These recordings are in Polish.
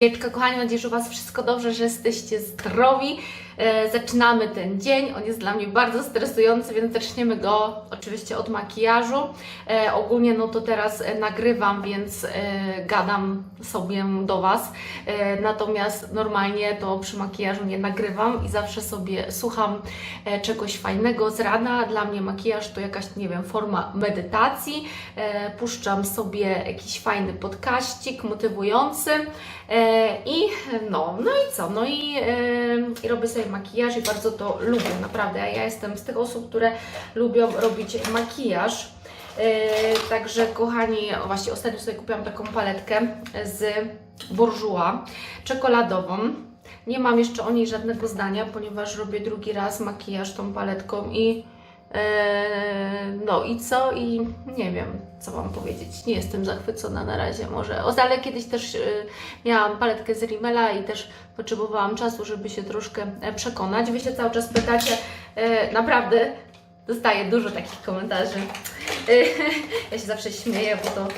Wieczka, kochani, mam nadzieję, że u Was wszystko dobrze, że jesteście zdrowi. E, zaczynamy ten dzień. On jest dla mnie bardzo stresujący, więc zaczniemy go oczywiście od makijażu. E, ogólnie no to teraz e, nagrywam, więc gadam sobie do Was. Natomiast normalnie to przy makijażu nie nagrywam i zawsze sobie słucham czegoś fajnego z rana. Dla mnie makijaż to jakaś, nie wiem, forma medytacji. Puszczam sobie jakiś fajny podkaścik motywujący. I no, no i co? No i, i robię sobie makijaż i bardzo to lubię, naprawdę. Ja jestem z tych osób, które lubią robić makijaż. E, Także kochani, właśnie ostatnio sobie kupiłam taką paletkę z Bourjois czekoladową. Nie mam jeszcze o niej żadnego zdania, ponieważ robię drugi raz makijaż tą paletką i no i co? I nie wiem, co Wam powiedzieć. Nie jestem zachwycona na razie może. O, ale kiedyś też e, miałam paletkę z Rimmela i też potrzebowałam czasu, żeby się troszkę e, przekonać. Wy się cały czas pytacie, e, naprawdę dostaję dużo takich komentarzy. E, Ja się zawsze śmieję, bo to e,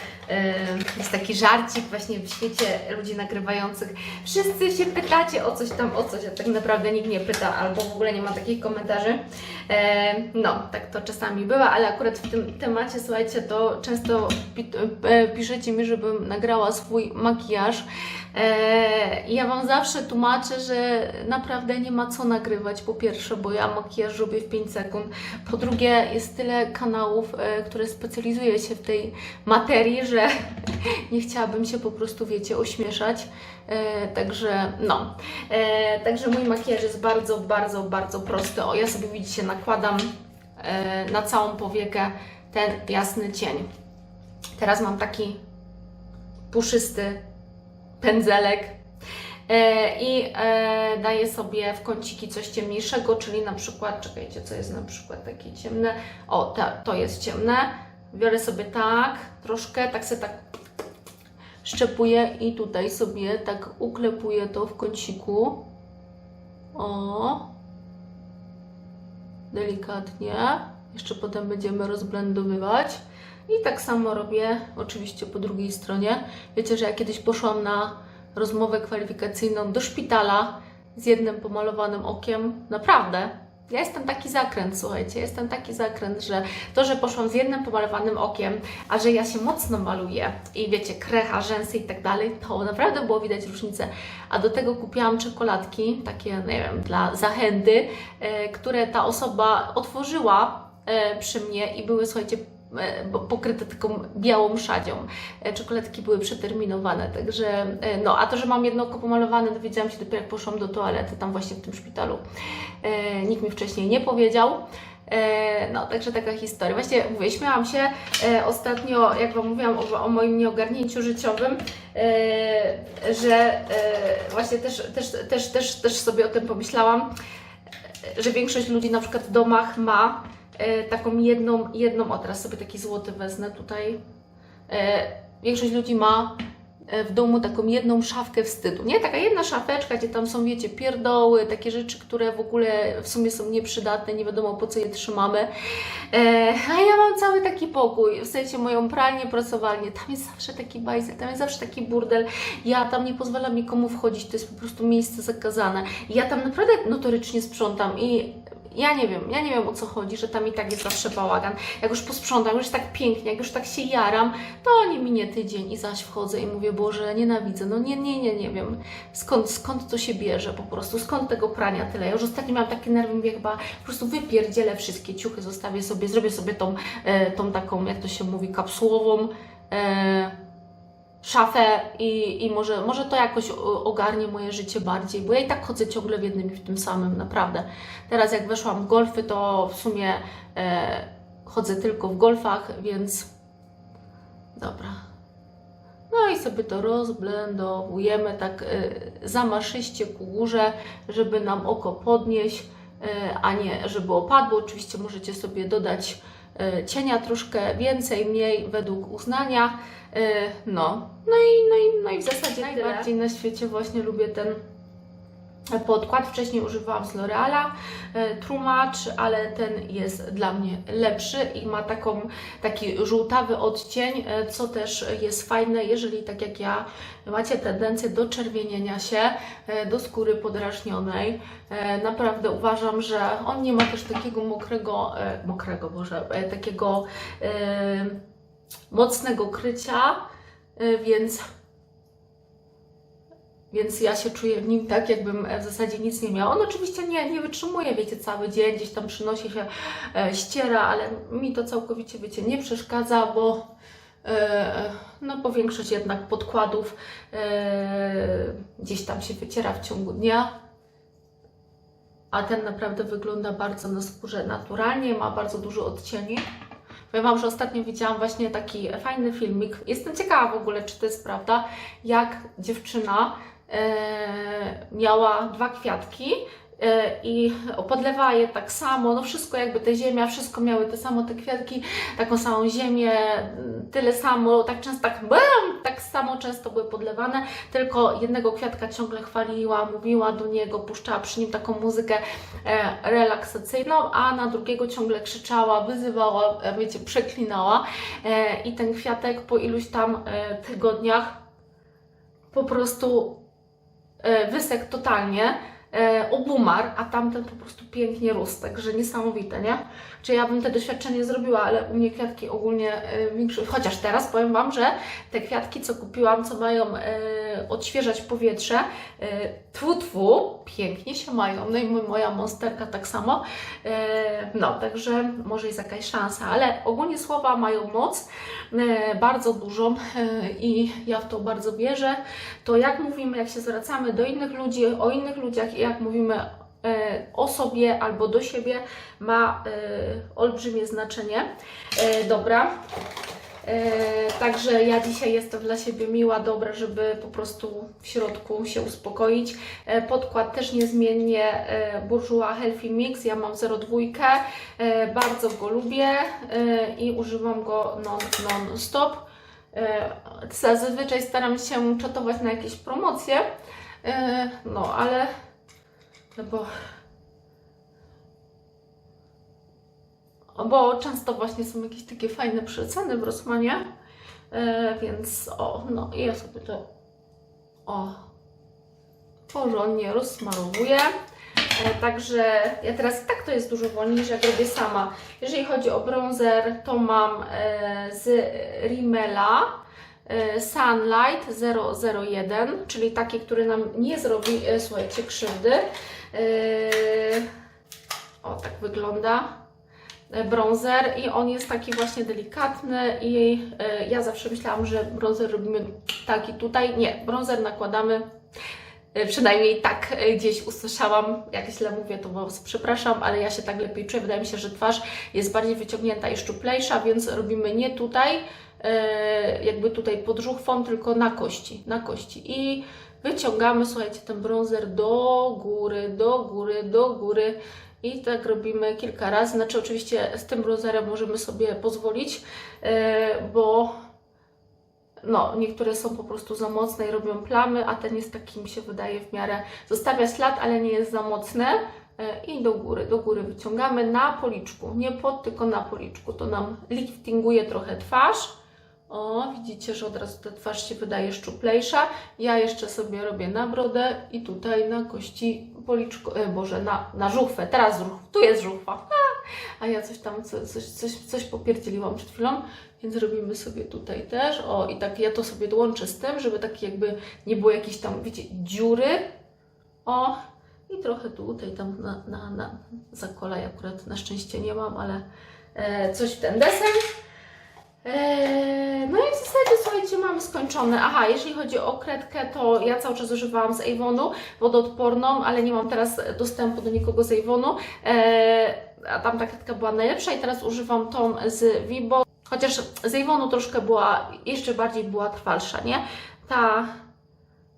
jest taki żarcik właśnie w świecie ludzi nagrywających. Wszyscy się pytacie o coś tam, o coś, a tak naprawdę nikt nie pyta, albo w ogóle nie ma takich komentarzy. No, tak to czasami bywa, ale akurat w tym temacie, słuchajcie, to często e, piszecie mi, żebym nagrała swój makijaż. E, ja Wam zawsze tłumaczę, że naprawdę nie ma co nagrywać. Po pierwsze, bo ja makijaż robię w 5 sekund. Po drugie, jest tyle kanałów, e, które specjalizuje się w tej materii, że nie chciałabym się po prostu, wiecie, ośmieszać. E, Także no. E, Także mój makijaż jest bardzo, bardzo, bardzo prosty. O, ja sobie widzicie, nakładam e, na całą powiekę ten jasny cień. Teraz mam taki puszysty pędzelek e, i e, daję sobie w kąciki coś ciemniejszego, czyli na przykład, czekajcie, co jest na przykład takie ciemne. O, ta, to jest ciemne. Biorę sobie tak, troszkę, tak sobie tak szczepuję i tutaj sobie tak uklepuję to w kąciku. O, delikatnie. Jeszcze potem będziemy rozblendowywać. I tak samo robię oczywiście po drugiej stronie. Wiecie, że ja kiedyś poszłam na rozmowę kwalifikacyjną do szpitala z jednym pomalowanym okiem. Naprawdę. Ja jestem taki zakręt, słuchajcie, jestem taki zakręt, że to, że poszłam z jednym pomalowanym okiem, a że ja się mocno maluję i wiecie, krecha, rzęsy i tak dalej, to naprawdę było widać różnicę. A do tego kupiłam czekoladki, takie, nie wiem, dla zachęty, e, które ta osoba otworzyła e, przy mnie i były, słuchajcie, pokryte taką białą szadzią. E, Czekoladki były przeterminowane, także e, no, a to, że mam jedno oko pomalowane, dowiedziałam się dopiero jak poszłam do toalety, tam właśnie w tym szpitalu. E, nikt mi wcześniej nie powiedział. E, no, także taka historia. Właśnie mówię, śmiałam się e, ostatnio, jak Wam mówiłam o, o moim nieogarnięciu życiowym, e, że e, właśnie też, też, też, też, też sobie o tym pomyślałam, e, że większość ludzi na przykład w domach ma e, taką jedną, jedną, o teraz sobie taki złoty wezmę tutaj, e, większość ludzi ma e, w domu taką jedną szafkę wstydu, nie? Taka jedna szafeczka, gdzie tam są, wiecie, pierdoły, takie rzeczy, które w ogóle w sumie są nieprzydatne, nie wiadomo po co je trzymamy. E, a ja mam cały taki pokój, w sensie moją pralnię, pracowalnię, tam jest zawsze taki bajzel, tam jest zawsze taki burdel, ja tam nie pozwalam nikomu wchodzić, to jest po prostu miejsce zakazane. Ja tam naprawdę notorycznie sprzątam i ja nie wiem, ja nie wiem o co chodzi, że tam i tak jest zawsze bałagan. Jak już posprzątam, już tak pięknie, jak już tak się jaram, to nie minie tydzień i zaś wchodzę i mówię, Boże, nienawidzę. No nie, nie, nie, nie wiem. Skąd, skąd to się bierze po prostu, skąd tego prania tyle. Ja już ostatnio miałam takie nerwy, mówię, chyba po prostu wypierdzielę wszystkie ciuchy, zostawię sobie, zrobię sobie tą, e, tą taką, jak to się mówi, kapsułową e, szafę i, i może, może to jakoś ogarnie moje życie bardziej, bo ja i tak chodzę ciągle w jednym i w tym samym, naprawdę. Teraz jak weszłam w golfy, to w sumie e, chodzę tylko w golfach, więc dobra. No i sobie to rozblendowujemy tak e, zamaszyście ku górze, żeby nam oko podnieść, e, a nie żeby opadło. Oczywiście możecie sobie dodać cienia troszkę więcej, mniej według uznania. E, No, no i, no i, no i w zasadzie najbardziej na świecie właśnie lubię ten podkład. Wcześniej używałam z L'Oreala e, Trumacz, ale ten jest dla mnie lepszy i ma taką, taki żółtawy odcień, e, co też jest fajne, jeżeli tak jak ja macie tendencję do czerwienienia się, e, do skóry podrażnionej. Naprawdę uważam, że on nie ma też takiego mokrego, mokrego Boże, takiego mocnego krycia, więc więc ja się czuję w nim tak, jakbym e, w zasadzie nic nie miała. On oczywiście nie, nie wytrzymuje, wiecie, cały dzień, gdzieś tam przynosi się, e, ściera, ale mi to całkowicie, wiecie, nie przeszkadza, bo e, no bo większość jednak podkładów e, gdzieś tam się wyciera w ciągu dnia. A ten naprawdę wygląda bardzo na skórze naturalnie, ma bardzo dużo odcieni. Powiem Wam, że ostatnio widziałam właśnie taki fajny filmik. Jestem ciekawa w ogóle, czy to jest prawda, jak dziewczyna miała dwa kwiatki e, i podlewała je tak samo, no wszystko jakby te ziemia, wszystko miały te samo te kwiatki, taką samą ziemię, tyle samo, tak często, tak, bam, tak samo często były podlewane, tylko jednego kwiatka ciągle chwaliła, mówiła do niego, puszczała przy nim taką muzykę e, relaksacyjną, a na drugiego ciągle krzyczała, wyzywała, e, wiecie, przeklinała e, i ten kwiatek po iluś tam e, tygodniach po prostu e, wysek totalnie, e, obumarł, a tamten po prostu pięknie rósł, także niesamowite, nie? Czy ja bym te doświadczenie zrobiła, ale u mnie kwiatki ogólnie e, większość, chociaż teraz powiem Wam, że te kwiatki, co kupiłam, co mają e, odświeżać powietrze, e, tfu, tfu, pięknie się mają, no i mo- moja monsterka tak samo, e, no, także może jest jakaś szansa, ale ogólnie słowa mają moc, e, bardzo dużą e, i ja w to bardzo wierzę, to jak mówimy, jak się zwracamy do innych ludzi, o innych ludziach jak mówimy e, o sobie albo do siebie, ma e, olbrzymie znaczenie. E, Dobra. Także ja dzisiaj jestem dla siebie miła, dobra, żeby po prostu w środku się uspokoić. Podkład też niezmiennie Bourjois Healthy Mix, ja mam 0,2, e, bardzo go lubię i używam go non- non-stop. E, Zazwyczaj staram się czatować na jakieś promocje, no ale no bo bo często właśnie są jakieś takie fajne przeceny w Rossmanie, e, więc o, no i ja sobie to o porządnie rozsmarowuję. E, Także ja teraz tak to jest dużo wolniejsze, jak robię sama. Jeżeli chodzi o bronzer, to mam e, z Rimmela Sunlight 001, czyli taki, który nam nie zrobi, e, słuchajcie, krzywdy. E, O, tak wygląda e, bronzer i on jest taki właśnie delikatny i e, ja zawsze myślałam, że bronzer robimy taki tutaj. Nie, bronzer nakładamy E, Przynajmniej tak e, gdzieś usłyszałam, jak źle mówię, to Was przepraszam, ale ja się tak lepiej czuję. Wydaje mi się, że twarz jest bardziej wyciągnięta i szczuplejsza, więc robimy nie tutaj, e, jakby tutaj pod żuchwą, tylko na kości, na kości. I wyciągamy, słuchajcie, ten bronzer do góry, do góry, do góry. I tak robimy kilka razy. Znaczy, oczywiście z tym bronzerem możemy sobie pozwolić, e, bo no, niektóre są po prostu za mocne i robią plamy, a ten jest taki, mi się wydaje, w miarę zostawia ślad, ale nie jest za mocne. E, I do góry, do góry wyciągamy na policzku, nie pod, tylko na policzku. To nam liftinguje trochę twarz. O, widzicie, że od razu ta twarz się wydaje szczuplejsza. Ja jeszcze sobie robię na brodę i tutaj na kości policzku, e, Boże, na, na żuchwę. Teraz żuchwa, tu jest żuchwa. A, ja coś tam, co- coś, coś, coś popierdzieliłam przed chwilą. Więc robimy sobie tutaj też. O, i tak ja to sobie dołączę z tym, żeby tak jakby nie było jakiejś tam, wiecie, dziury. O, i trochę tutaj tam na, na, na zakolaj akurat na szczęście nie mam, ale e, coś w ten desen. E, no i w zasadzie, słuchajcie, mamy skończone. Aha, jeżeli chodzi o kredkę, to ja cały czas używałam z Avonu wodoodporną, ale nie mam teraz dostępu do nikogo z Avonu. E, a tam ta kredka była najlepsza i teraz używam tą z Vibo. Chociaż z Avonu troszkę była, jeszcze bardziej była trwalsza, nie? Ta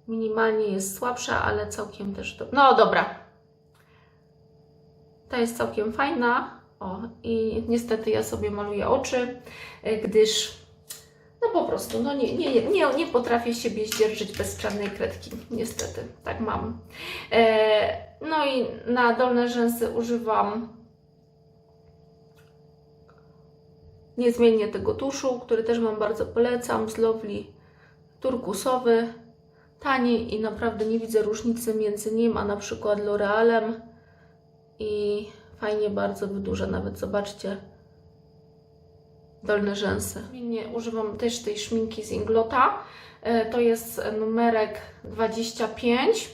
minimalnie jest słabsza, ale całkiem też do... No dobra. Ta jest całkiem fajna. O, i niestety ja sobie maluję oczy, e, gdyż No po prostu, no nie, nie, nie, nie potrafię siebie zdzierżyć bez czarnej kredki, niestety, tak mam. E, no i na dolne rzęsy używam niezmiennie tego tuszu, który też Wam bardzo polecam, z Lovely turkusowy, tani i naprawdę nie widzę różnicy między nim a na przykład L'Orealem i fajnie bardzo wydłuża nawet, zobaczcie, dolne rzęsy. Nie używam też tej szminki z Inglota, E, to jest numerek 25.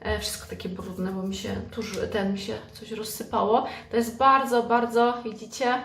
E, Wszystko takie brudne, bo mi się tuż ten mi się coś rozsypało. To jest bardzo, bardzo, widzicie,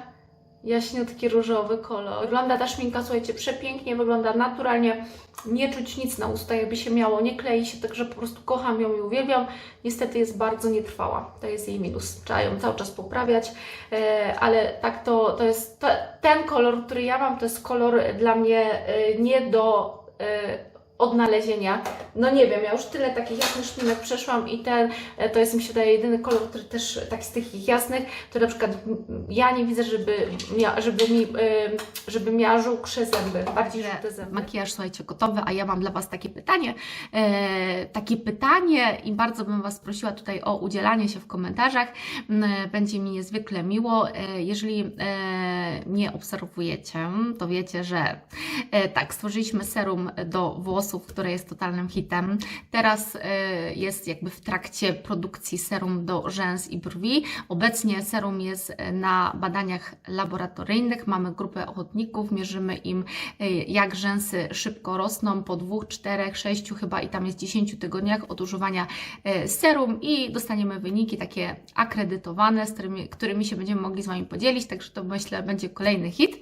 jaśniutki różowy kolor. Wygląda ta szminka, słuchajcie, przepięknie, wygląda naturalnie, nie czuć nic na usta, jakby się miało, nie klei się, także po prostu kocham ją i uwielbiam. Niestety jest bardzo nietrwała, to jest jej minus. Trzeba ją cały czas poprawiać, e, ale tak to, to jest, to, ten kolor, który ja mam, to jest kolor dla mnie e, nie do e, odnalezienia. No nie wiem, ja już tyle takich jasnych szminek przeszłam i ten e, to jest mi się wydaje jedyny kolor, który też tak z tych jasnych, to na przykład ja nie widzę, żeby, mia, żeby mi, y, żeby miała żółksze zęby, bardziej żółte zęby. Makijaż, słuchajcie, gotowy, a ja mam dla Was takie pytanie. E, takie pytanie i bardzo bym Was prosiła tutaj o udzielanie się w komentarzach. M, Będzie mi niezwykle miło. E, jeżeli e, obserwujecie, to wiecie, że e, tak, stworzyliśmy serum do włosów, które jest totalnym hitem. Teraz e, jest jakby w trakcie produkcji serum do rzęs i brwi. Obecnie serum jest e, na badaniach laboratoryjnych. Mamy grupę ochotników, mierzymy im e, jak rzęsy szybko rosną po dwóch, czterech, sześciu chyba i tam jest 10 tygodniach od używania serum i dostaniemy wyniki takie akredytowane, z którymi, którymi się będziemy mogli z Wami podzielić, także to myślę będzie kolejny hit.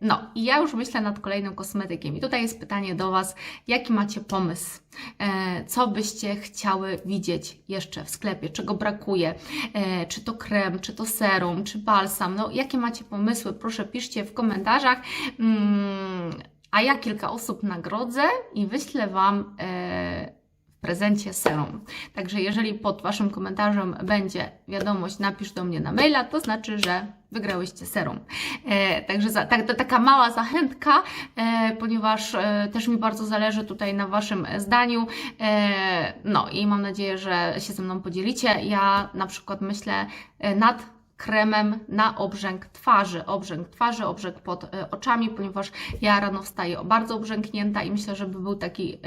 No i ja już myślę nad kolejnym kosmetykiem i tutaj jest pytanie do Was, jaki macie pomysł? E, Co byście chciały widzieć jeszcze w sklepie? Czego brakuje? E, Czy to krem, czy to serum, czy balsam? No jakie macie pomysły? Proszę piszcie w komentarzach. Mm, A ja kilka osób nagrodzę i wyślę Wam e, prezencie serum. Także jeżeli pod Waszym komentarzem będzie wiadomość, napisz do mnie na maila, to znaczy, że wygrałyście serum. E, także za, tak, to taka mała zachętka, e, ponieważ e, też mi bardzo zależy tutaj na Waszym zdaniu. E, no i mam nadzieję, że się ze mną podzielicie. Ja na przykład myślę e, nad kremem na obrzęk twarzy, obrzęk twarzy, obrzęk pod e, oczami, ponieważ ja rano wstaję bardzo obrzęknięta i myślę, żeby był taki e,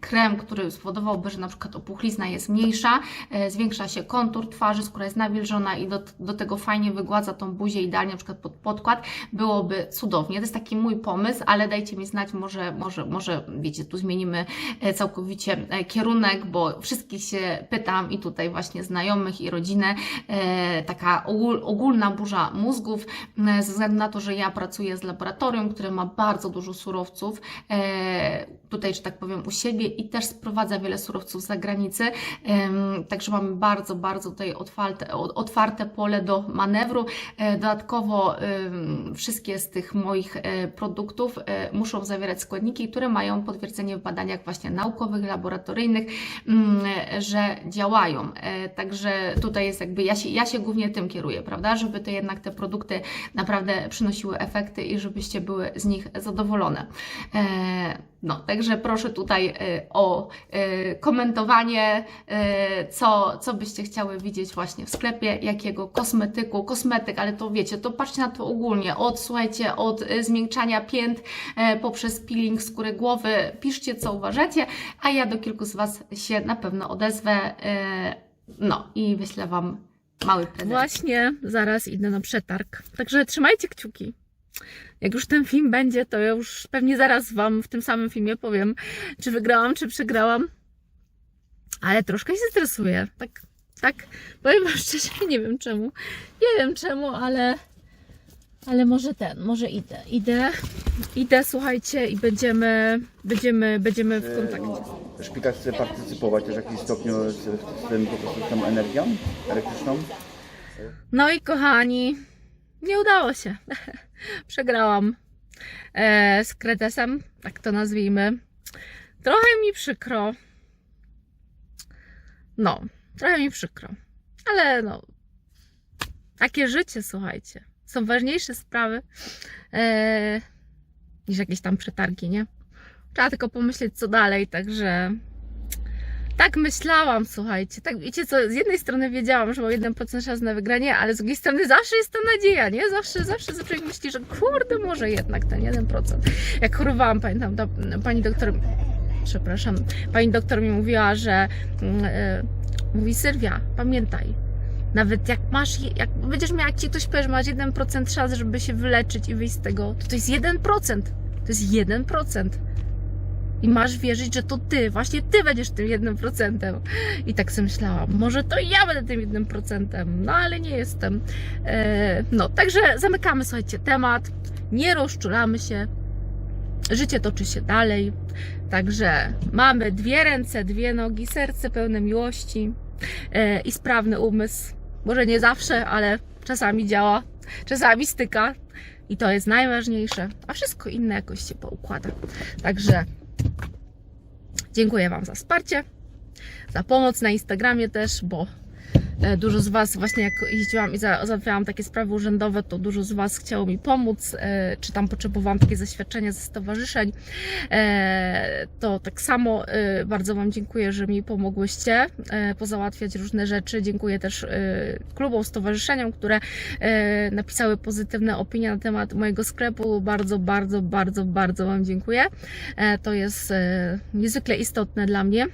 krem, który spowodowałby, że na przykład opuchlizna jest mniejsza, e, zwiększa się kontur twarzy, skóra jest nawilżona i do, do tego fajnie wygładza tą buzię idealnie na przykład pod podkład, byłoby cudownie. To jest taki mój pomysł, ale dajcie mi znać, może, może, może wiecie, tu zmienimy całkowicie kierunek, bo wszystkich się pytam i tutaj właśnie znajomych i rodzinę, taka ogól, ogólna burza mózgów, m, ze względu na to, że ja pracuję z laboratorium, które ma bardzo dużo surowców, e, tutaj, że tak powiem, u siebie i też sprowadza wiele surowców z zagranicy, także mamy bardzo, bardzo tutaj otwarte, otwarte pole do manewru. E, Dodatkowo wszystkie z tych moich e, produktów e, muszą zawierać składniki, które mają potwierdzenie w badaniach właśnie naukowych, laboratoryjnych, mm, że działają. E, Także tutaj jest jakby, ja się, ja się głównie tym kieruję, prawda, żeby to jednak te produkty naprawdę przynosiły efekty i żebyście były z nich zadowolone. E, No, także proszę tutaj e, o e, komentowanie, co, co byście chciały widzieć właśnie w sklepie, jakiego kosmetyku, kosmetyk, ale to wiecie, to patrzcie na to ogólnie, od słuchajcie, od zmiękczania pięt poprzez peeling skóry głowy, piszcie co uważacie, a ja do kilku z Was się na pewno odezwę, no i wyślę Wam mały prezent. Właśnie, zaraz idę na przetarg. Także trzymajcie kciuki. Jak już ten film będzie, to ja już pewnie zaraz Wam w tym samym filmie powiem, czy wygrałam, czy przegrałam. Ale troszkę się stresuję. Tak, tak. Powiem Wam szczerze, nie wiem czemu. Nie wiem czemu, ale. Ale może ten, może idę. Idę, idę, słuchajcie, i będziemy, będziemy, będziemy w kontakcie. Szpital chce partycypować też w jakimś stopniu z, z tym po prostu z tą energią elektryczną. No i kochani, nie udało się. Przegrałam e, z Kretesem, tak to nazwijmy. Trochę mi przykro. No, trochę mi przykro. Ale no, takie życie, słuchajcie. Są ważniejsze sprawy. E, niż jakieś tam przetargi, nie? Trzeba tylko pomyśleć, co dalej, także tak myślałam, słuchajcie. Tak, wiecie co, z jednej strony wiedziałam, że mam 1% szans na wygranie, ale z drugiej strony zawsze jest ta nadzieja, nie? Zawsze, zawsze człowiek myśli, że kurde, może jednak ten 1%. Jak chorowałam, pamiętam, ta, pani doktor, przepraszam, pani doktor mi mówiła, że e, mówi Sylwia, pamiętaj, nawet jak masz, jak będziesz miał, jak ci ktoś powie, że masz 1% szans, żeby się wyleczyć i wyjść z tego, to to jest 1%. To jest 1%. I masz wierzyć, że to ty, właśnie ty będziesz tym 1%. I tak sobie myślałam, może to ja będę tym 1%, no ale nie jestem. E, no, także zamykamy, słuchajcie, temat, nie rozczulamy się, życie toczy się dalej. Także mamy dwie ręce, dwie nogi, serce pełne miłości e, i sprawny umysł. Może nie zawsze, ale czasami działa, czasami styka i to jest najważniejsze, a wszystko inne jakoś się poukłada. Także dziękuję Wam za wsparcie, za pomoc na Instagramie też, bo dużo z Was, właśnie jak jeździłam i za- załatwiałam takie sprawy urzędowe, to dużo z Was chciało mi pomóc, e, czy tam potrzebowałam takie zaświadczenia ze stowarzyszeń, E, to tak samo e, bardzo Wam dziękuję, że mi pomogłyście e, pozałatwiać różne rzeczy. Dziękuję też e, klubom, stowarzyszeniom, które e, napisały pozytywne opinie na temat mojego sklepu. Bardzo, bardzo, bardzo, bardzo Wam dziękuję. E, To jest e, niezwykle istotne dla mnie.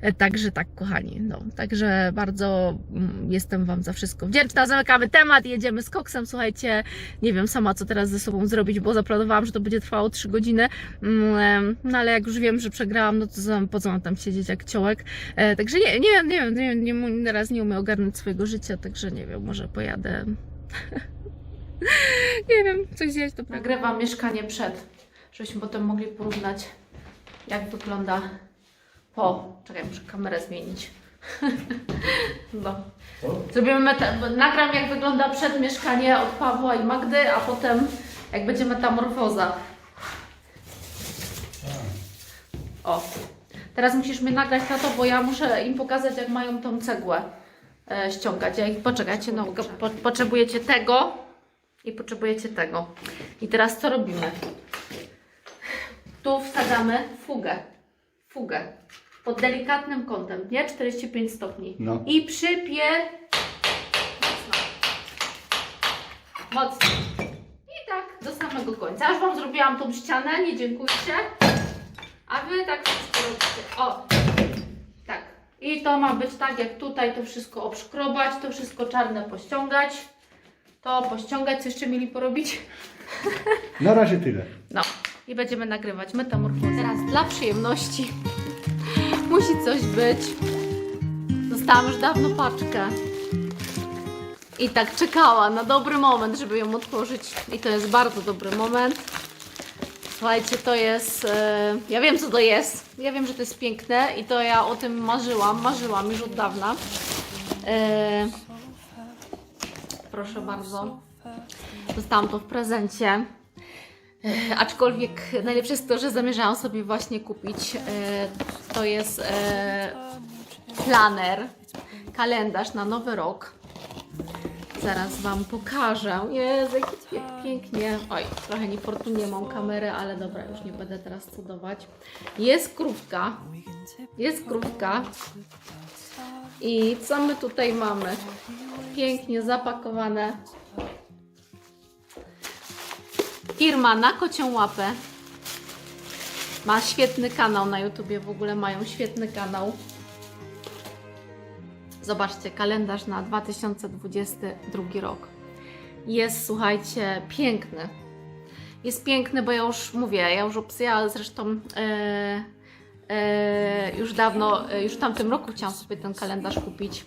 E, Także tak, kochani. No, także bardzo mm, jestem Wam za wszystko wdzięczna. Zamykamy temat jedziemy z koksem. Słuchajcie, nie wiem sama, co teraz ze sobą zrobić, bo zaplanowałam, że to będzie trwało 3 godziny. Mm, No ale jak już wiem, że przegrałam, no to po co mam tam siedzieć jak ciołek. E, Także nie, nie wiem, nie wiem, nie, wiem, nie, teraz nie umiem ogarnąć swojego życia, także nie wiem, może pojadę. nie wiem, coś zjeść to Nagrywam mieszkanie przed, żebyśmy potem mogli porównać, jak wygląda po. Czekaj, muszę kamerę zmienić. no. Zrobimy meta... Nagram, jak wygląda przed mieszkanie od Pawła i Magdy, a potem jak będzie metamorfoza. O. Teraz musisz mnie nagrać na to, bo ja muszę im pokazać, jak mają tą cegłę e, ściągać. Ja ich, poczekajcie, no, po, potrzebujecie tego i potrzebujecie tego. I teraz co robimy? Tu wsadzamy fugę. Fugę. Pod delikatnym kątem, nie? 45 stopni. No. I przypie... Mocno. Mocno. I tak do samego końca. Aż Wam zrobiłam tą ścianę, nie dziękujcie. A Wy tak wszystko robicie. O! Tak. I to ma być tak, jak tutaj to wszystko obszkrobać, to wszystko czarne pościągać. To pościągać, co jeszcze mieli porobić? Na razie tyle. No. I będziemy nagrywać metamorfozę. Teraz dla przyjemności musi coś być. Dostałam już dawno paczkę. I tak czekała na dobry moment, żeby ją otworzyć. I to jest bardzo dobry moment. Słuchajcie, to jest. e, ja wiem, co to jest. Ja wiem, że to jest piękne i to ja o tym marzyłam. Marzyłam już od dawna. E, proszę bardzo. Dostałam to w prezencie. E, aczkolwiek najlepsze jest to, że zamierzałam sobie właśnie kupić. To jest e, planer, kalendarz na nowy rok. Zaraz Wam pokażę. Jezu, jak pięknie. Oj, trochę niefortunnie mam kamerę, ale dobra, już nie będę teraz cudować. Jest krówka. Jest krówka. I co my tutaj mamy? Pięknie zapakowane. Firma na kocią łapę. Ma świetny kanał na YouTubie, w ogóle mają świetny kanał. Zobaczcie, kalendarz na 2022 rok. Jest, słuchajcie, piękny. Jest piękny, bo ja już mówię, ja już obsyjałam zresztą e, e, już dawno, e, już w tamtym roku chciałam sobie ten kalendarz kupić.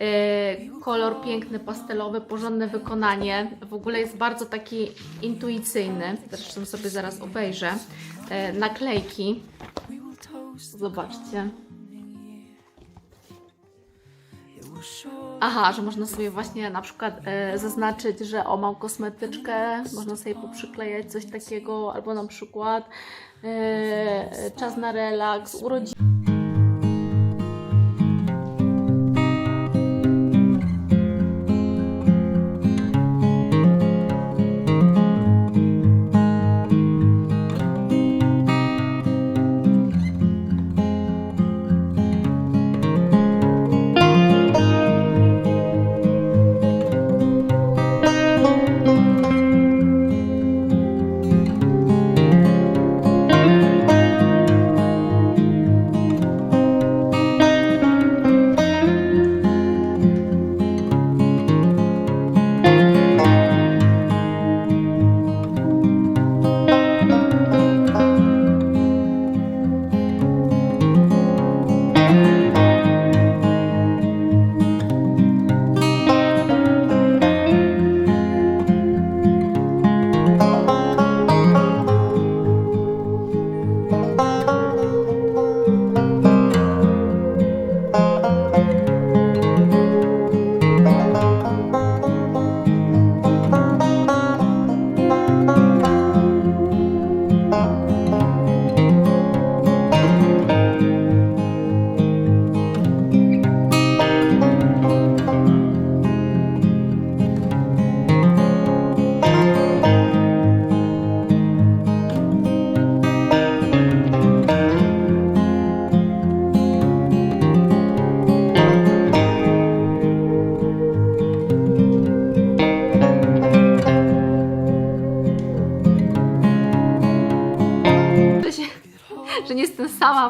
E, kolor piękny, pastelowy, porządne wykonanie. W ogóle jest bardzo taki intuicyjny. Zresztą sobie zaraz obejrzę. E, naklejki. Zobaczcie. Aha, że można sobie właśnie na przykład e, zaznaczyć, że o mam kosmetyczkę, można sobie poprzyklejać coś takiego, albo na przykład e, czas na relaks, urodziny.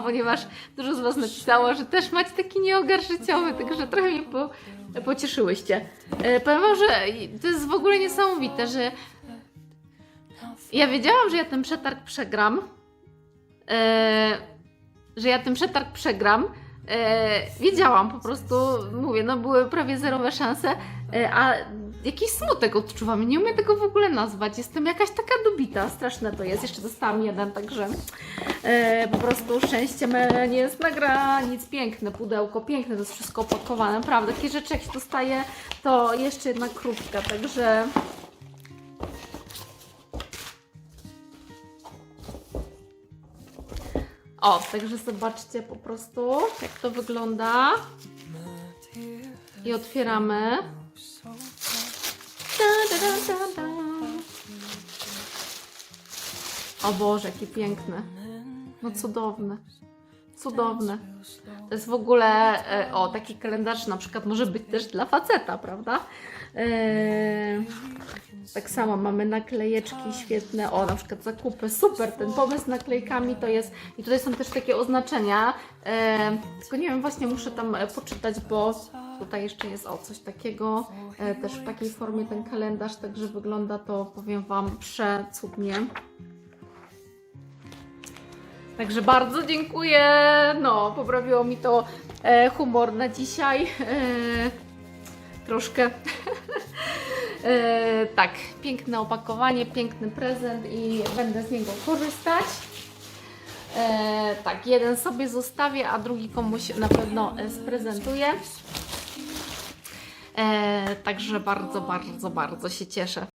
Ponieważ dużo z Was napisało, że też macie taki nieogar życiowy, także trochę mnie po, pocieszyłyście. E, powiem że to jest w ogóle niesamowite, że ja wiedziałam, że ja ten przetarg przegram, e, że ja ten przetarg przegram. E, wiedziałam po prostu, mówię, no były prawie zerowe szanse, e, a jakiś smutek odczuwam. Nie umiem tego w ogóle nazwać. Jestem jakaś taka dubita, straszne to jest. Jeszcze dostałam jeden, także e, po prostu szczęście nie jest na granic. Piękne pudełko, piękne, to jest wszystko opakowane. Naprawdę, takie rzeczy jak się dostaje, to jeszcze jedna krótka, także. O, także zobaczcie po prostu, jak to wygląda. I otwieramy. O Boże, jaki piękny. No cudowny. Cudowny. To jest w ogóle, e, o, taki kalendarz na przykład może być też dla faceta, prawda? E, tak samo mamy naklejeczki świetne, o, na przykład zakupy, super, ten pomysł z naklejkami to jest, i tutaj są też takie oznaczenia, e, tylko nie wiem, właśnie muszę tam e, poczytać, bo tutaj jeszcze jest, o, coś takiego, e, też w takiej formie ten kalendarz, także wygląda to, powiem Wam, przecudnie. Także bardzo dziękuję. No, poprawiło mi to e, humor na dzisiaj. E, troszkę. e, tak, piękne opakowanie, piękny prezent i będę z niego korzystać. E, tak, jeden sobie zostawię, a drugi komuś na pewno e, sprezentuję. E, także bardzo, bardzo, bardzo się cieszę.